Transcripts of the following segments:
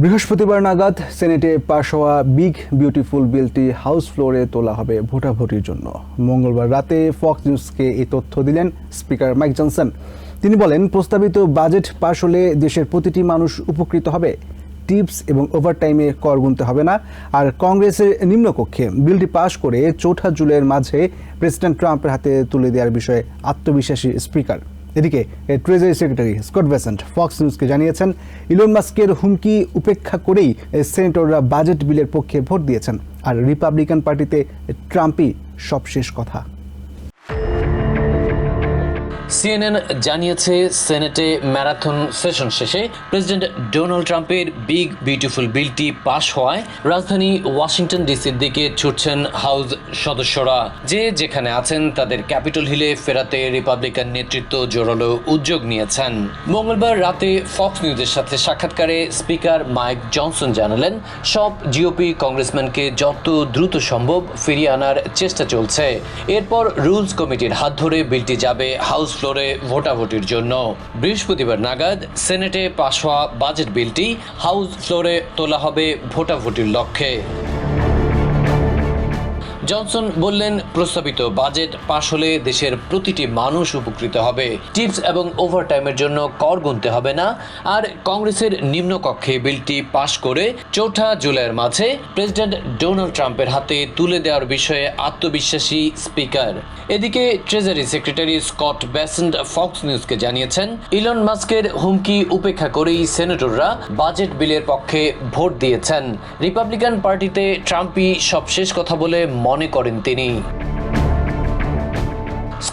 বৃহস্পতিবার নাগাদ সেনেটে পাশ হওয়া বিগ বিউটিফুল বিলটি হাউস ফ্লোরে তোলা হবে ভোটাভুটির জন্য। মঙ্গলবার রাতে ফক্স নিউজকে এই তথ্য দিলেন স্পিকার মাইক জনসন। তিনি বলেন, প্রস্তাবিত বাজেট পাশ হলে দেশের প্রতিটি মানুষ উপকৃত হবে। টিপস এবং ওভারটাইমে কর গুনতে হবে না। আর কংগ্রেসের নিম্নকক্ষে বিলটি পাশ করে চৌঠা জুলাইয়ের মাঝে প্রেসিডেন্ট ট্রাম্পের হাতে তুলে দেওয়ার বিষয়ে আত্মবিশ্বাসী স্পিকার। এদিকে treasury secretary Scott Bessent Fox নিউজকে জানিয়েছেন ইলন মাস্কের হুমকি উপেক্ষা করেই সেনেটররা বাজেট বিলের পক্ষে ভোট দিয়েছেন। আর রিপাবলিকান পার্টিতে ট্রাম্পই সবশেষ কথা। সিএনএন জানিয়েছে সেনেটে ম্যারাথন সেশন শেষে প্রেসিডেন্ট ডোনাল্ড ট্রাম্পের বিগ, বিউটিফুল বিলটি পাশ হওয়ায় রাজধানী ওয়াশিংটন ডিসির দিকে ছুটছেন হাউস সদস্যরা। যে যেখানে আছেন, তাদের ক্যাপিটল হিলে ফেরাতে রিপাবলিকান নেতৃত্ব জোরালো উদ্যোগ নিয়েছেন। মঙ্গলবার রাতে ফক্স নিউজের সাথে সাক্ষাৎকারে স্পিকার মাইক জনসন জানালেন, সব জিওপি কংগ্রেসম্যানকে যত দ্রুত সম্ভব ফিরিয়ে আনার চেষ্টা চলছে। এরপর রুলস কমিটির হাত ধরে বিলটি যাবে হাউস ফ্লোরে ভোটাভুটির জন্য বৃহস্পতিবার নাগাদ সেনেটে পাশ হওয়া বাজেট বিলটি হাউস ফ্লোরে তোলা হবে ভোটাভুটির লক্ষ্যে। জনসন বললেন, প্রস্তাবিত বাজেট পাশ হলে দেশের প্রতিটি মানুষ উপকৃত হবে। টিপস এবং ওভারটাইমের জন্য কর গুনতে হবে না। আর কংগ্রেসের নিম্নকক্ষে বিলটি পাশ করে চৌঠা জুলাইয়ের মাঝে প্রেসিডেন্ট ডোনাল্ড ট্রাম্পের হাতে তুলে দেওয়ার বিষয়ে আত্মবিশ্বাসী স্পিকার। এদিকে treasury secretary Scott Bessent Fox নিউজকে জানিয়েছেন, ইলন মাস্কের হুমকি উপেক্ষা করেই সেনেটররা বাজেট বিলের পক্ষে ভোট দিয়েছেন। রিপাবলিকান পার্টিতে ট্রাম্পই সবশেষ কথা বলে মনে করেন তিনি।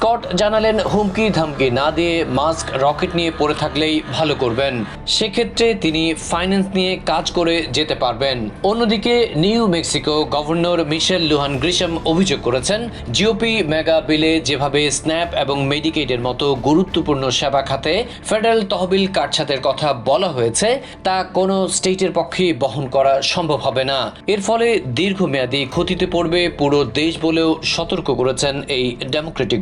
স্কট জানালেন হুমকি ধামকি। না দিয়ে মাস্ক, রকেট নিয়ে পড়ে থাকলেই ভালো করবেন। সেক্ষেত্রে তিনি ফাইন্যান্স নিয়ে কাজ করে যেতে পারবেন। অন্যদিকে New Mexico governor Michelle Lujan Grisham অভিযোগ করেছেন, জিওপি মেগা বিলে যেভাবে স্ন্যাপ এবং মেডিকেটের মতো গুরুত্বপূর্ণ সেবা খাতে ফেডারেল তহবিল কাটছাতের কথা বলা হয়েছে, তা কোনো স্টেটের পক্ষে বহন করা সম্ভব হবে না। এর ফলে দীর্ঘমেয়াদী ক্ষতিতে পড়বে পুরো দেশ বলেও সতর্ক করেছেন এই Democratic